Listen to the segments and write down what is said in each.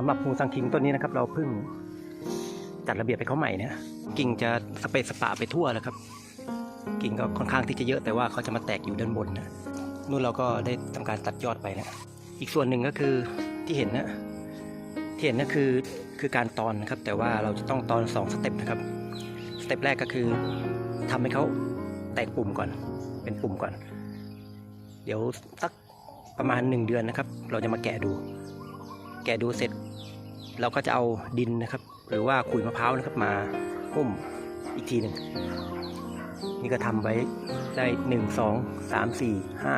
สำหรับฮูซังคิงต้นนี้นะครับ เราเพิ่งจัดระเบียบไปเขาใหม่นะกิ่งจะสเปซสปะไปทั่วแล้วครับ กิ่งก็ค่อนข้างที่จะเยอะแต่ว่าเขาจะมาแตกอยู่ด้านบนนะนู่นเราก็ได้ทำการตัดยอดไปนะอีกส่วนหนึ่งก็คือที่เห็นนะที่เห็นนะคือคือการตอนนะครับ แต่ว่าเราจะต้องตอนสองสเต็ปนะครับสเต็ปแรกก็คือทำให้เขาแตกปุ่มก่อน เป็นปุ่มก่อน เดี๋ยวสักประมาณหนึ่งเดือนนะครับ เราจะมาแกะดู แกะดูเสร็จ เราก็จะเอาดินนะครับ หรือว่าขุยมะพร้าวนะครับมาหุ้มอีกทีหนึ่งนี่ก็ทำไว้ได้หนึ่งสองสามสี่ห้า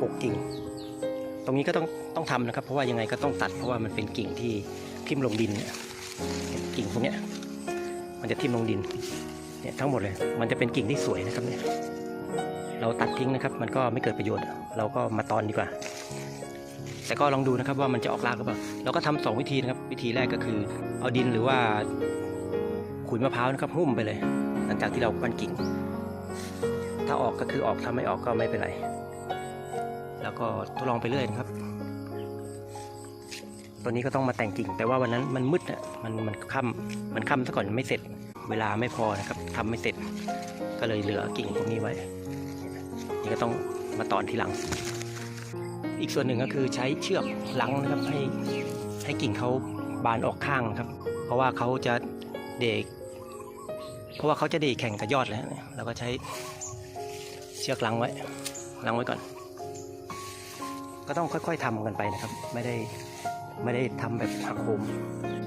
หกกิ่ง ตรงนี้ก็ต้องต้องทำนะครับ เพราะว่ายังไงก็ต้องตัดเพราะว่ามันเป็นกิ่งที่ทิ่มลงดินเนี่ยกิ่งพวกนี้มันจะทิ่มลงดินเนี่ยทั้งหมดเลย มันจะเป็นกิ่งที่สวยนะครับเนี่ยเราตัดทิ้งนะครับ มันก็ไม่เกิดประโยชน์ เราก็มาตอนดีกว่า แต่ก็ลองดูนะครับว่ามันจะออกรากหรือเปล่าเราก็ทำสองวิธีนะครับ วิธีแรกก็คือ เอาดินหรือว่าขุยมะพร้าวนะครับหุ้มไปเลย หลังจากที่เราปั้นกิ่ง ถ้าออกก็คือออกถ้าไม่ออกก็ไม่เป็นไร แล้วก็ทดลองไปเรื่อยนะครับตัวนี้ก็ต้องมาแต่งกิ่ง แต่ว่าวันนั้นมันมืดอะมันมันค่ำมันค่ำซะก่อนไม่เสร็จ เวลาไม่พอนะครับทำไม่เสร็จ ก็เลยเหลือกิ่งพวกนี้ไว้ นี่ก็ต้องมาตอนทีหลัง อีกส่วนหนึ่งก็คือใช้เชือกลังนะครับให้ให้กิ่งเขาบานออกข้างนะครับ เพราะว่าเขาจะเด็กเพราะว่าเขาจะเด็กแข่งกับยอดเลยเราก็ใช้เชือกลังไว้ลังไว้ก่อน ก็ต้องค่อย ๆทำกันไปนะครับ ไม่ได้ไม่ได้ทำแบบหักโหม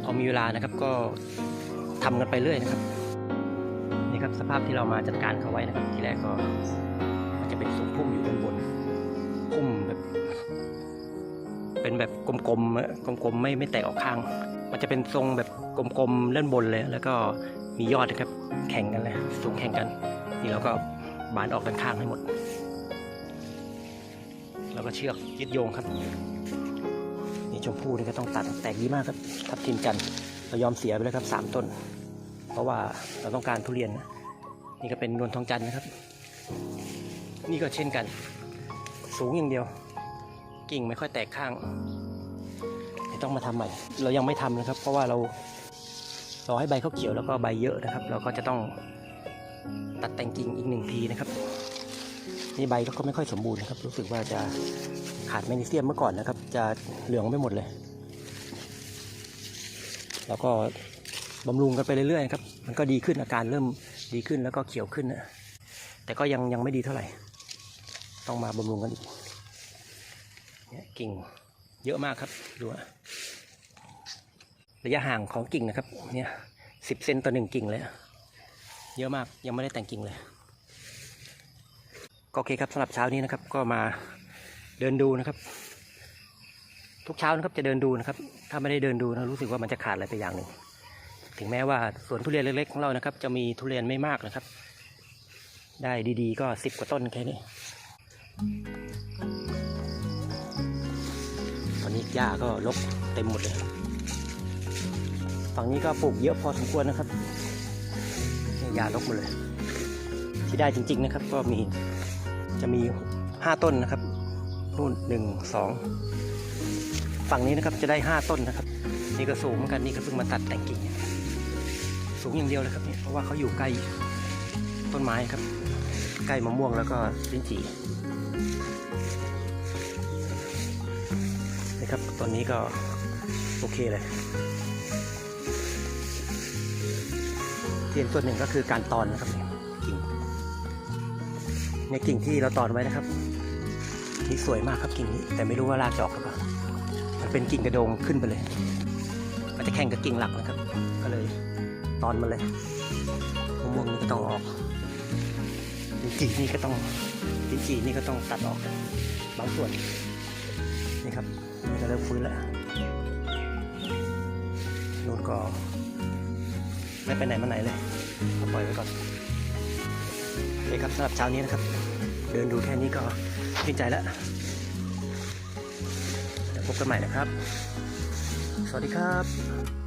พอมีเวลานะครับก็ทำกันไปเรื่อยนะครับนี่ครับสภาพที่เรามาจัดการเขาไว้นะครับ ทีแรกก็จะเป็นสูงพุ่มอยู่ด้านบน พุ่มแบบ เป็นแบบกลมๆกลมๆไม่ไม่แตกออกข้าง มันจะเป็นทรงแบบกลมๆด้านบนเลย แล้วก็มียอดนะครับ แข่งกันเลยสูงแข่งกัน นี่เราก็บานออกด้านข้างให้หมด แล้วก็เชือกยึดโยงครับ นี่ชมพู่นี่ก็ต้องตัดแตกดีมากครับ ทับทิมจันเรายอมเสียไปแล้วครับสามต้น เพราะว่าเราต้องการทุเรียนนะนี่ก็เป็นนวลทองจันทร์นะครับ นี่ก็เช่นกัน สูงอย่างเดียว กิ่งไม่ค่อยแตกข้างต้องมาทำใหม่ เรายังไม่ทำนะครับ เพราะว่าเรารอให้ใบเขาเขียวแล้วก็ใบเยอะนะครับ เราก็จะต้องตัดแต่งกิ่งอีกหนึ่งทีนะครับ นี่ใบก็ไม่ค่อยสมบูรณ์นะครับ รู้สึกว่าจะขาดแมกนีเซียมเมื่อก่อนนะครับ จะเหลืองไปหมดเลย แล้วก็บำรุงกันไปเรื่อยๆครับ มันก็ดีขึ้นอาการเริ่มดีขึ้นแล้วก็เขียวขึ้นนะแต่ก็ยังยังไม่ดีเท่าไหร่ ต้องมาบำรุงกันอีกเนี่ยกิ่งเยอะมากครับดูระยะห่างของกิ่งนะครับ เนี่ยสิบเซนต่อหนึ่งกิ่งเลยเยอะมากยังไม่ได้แต่งกิ่งเลย ก็โอเคครับสำหรับเช้านี้นะครับ ก็มาเดินดูนะครับ ทุกเช้านะครับจะเดินดูนะครับ ถ้าไม่ได้เดินดูนะรู้สึกว่ามันจะขาดอะไรไปอย่างหนึ่งถึงแม้ว่าสวนทุเรียนเล็กๆของเรานะครับ จะมีทุเรียนไม่มากนะครับ ได้ดีๆ ก็สิบกว่าต้นแค่นี้ หญ้าก็รกเต็มหมดเลย ฝั่งนี้ก็ปลูกเยอะพอสมควรนะครับยหญ้ารกหมดเลย ที่ได้จริง ๆนะครับ ก็มีจะมีห้าต้นนะครับนู่นหนึ่งสองฝั่งนี้นะครับจะได้ห้าต้นนะครับ นี่ก็สูงเหมือนกันนี่ก็เพิ่งมาตัดแต่งกิ่งสูงอย่างเดียวเลยครับเนี่ยเพราะว่าเขาอยู่ใกล้ต้นไม้ครับ ใกล้มะม่วงแล้วก็ลิ้นจี่ นะครับ ตอนนี้ก็โอเคเลยเทียนส่วนหนึ่งก็คือการตอนนะครับเนี่ยกิ่งในกิ่งที่เราตอนไว้นะครับนี่สวยมากครับกิ่งนี้ แต่ไม่รู้ว่ารากจะออกหรือเปล่ามันเป็นกิ่งกระโดงขึ้นไปเลยมันจะแข่งกับกิ่งหลักนะครับ ก็เลยตอนมาเลยมะม่วงนี่ก็ต้องออกลิ้นจี่นี่ก็ต้องลิ้นจี่นี่ก็ต้องตัดออกบางส่วนนี่ครับ จะเริ่มฟื้นแล้วนู่นก็ ไม่ไปไหนมาไหนเลยเปล่อยไว้ก่อนโอเคครับสำหรับเช้านี้นะครับ เดินดูแค่นี้ก็ชื่นใจแล้วเดี๋ยวพบกันใหม่นะครับ สวัสดีครับ